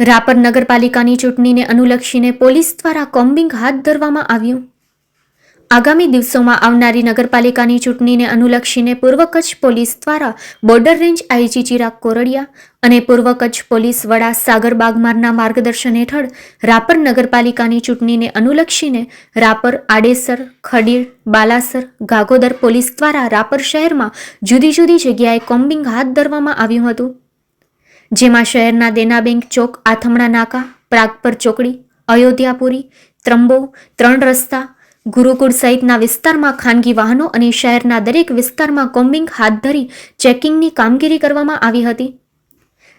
રાપર નગરપાલિકાની ચૂંટણીને અનુલક્ષીને પોલીસ દ્વારા કોમ્બિંગ હાથ ધરવામાં આવ્યું. આગામી દિવસોમાં આવનારી નગરપાલિકાની ચૂંટણીને અનુલક્ષીને પૂર્વ કચ્છ પોલીસ દ્વારા border range IG Chirag Kordiya અને પૂર્વ કચ્છ પોલીસ વડા સાગર બાગમારના માર્ગદર્શન હેઠળ રાપર નગરપાલિકાની ચૂંટણીને અનુલક્ષીને રાપર, આડેસર, ખડીર, બાલાસર, ગાગોદર પોલીસ દ્વારા રાપર શહેરમાં જુદી જુદી જગ્યાએ કોમ્બિંગ હાથ ધરવામાં આવ્યું હતું. જેમાં શહેરના દેના બેંક ચોક, આથમણા નાકા પ્રાગપર ચોકડી અયોધ્યાપુરી ત્રંબો, ત્રણ રસ્તા, ગુરુકુળ સહિતના વિસ્તારમાં ખાનગી વાહનો અને શહેરના દરેક વિસ્તારમાં કોમ્બિંગ હાથ ધરી ચેકિંગની કામગીરી કરવામાં આવી હતી.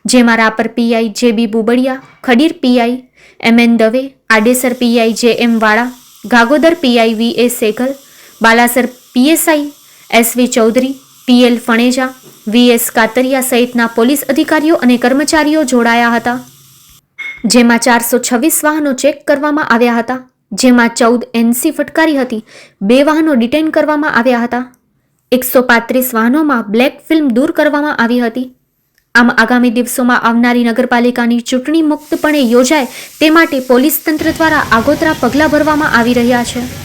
જેમાં Rapar PI J B Bubadiya, Khadir PI M N Dave, Adesar PI J M Vala, Gagodar PI V A Segal, Balasar PSI SV Chaudhary PL Phaneja VS Katariya સહિતના પોલીસ અધિકારીઓ અને કર્મચારીઓ જોડાયા હતા. જેમાં ચારસો છવ્વીસ વાહનો ચેક કરવામાં આવ્યા હતા. જેમાં ચૌદ એનસી ફટકારી હતી. બે વાહનો ડિટેન કરવામાં આવ્યા હતા. એકસો પાંત્રીસ વાહનોમાં બ્લેક ફિલ્મ દૂર કરવામાં આવી હતી. આમ આગામી દિવસોમાં આવનારી નગરપાલિકાની ચૂંટણી મુક્તપણે યોજાય તે માટે પોલીસ તંત્ર દ્વારા આગોતરા પગલાં ભરવામાં આવી રહ્યા છે.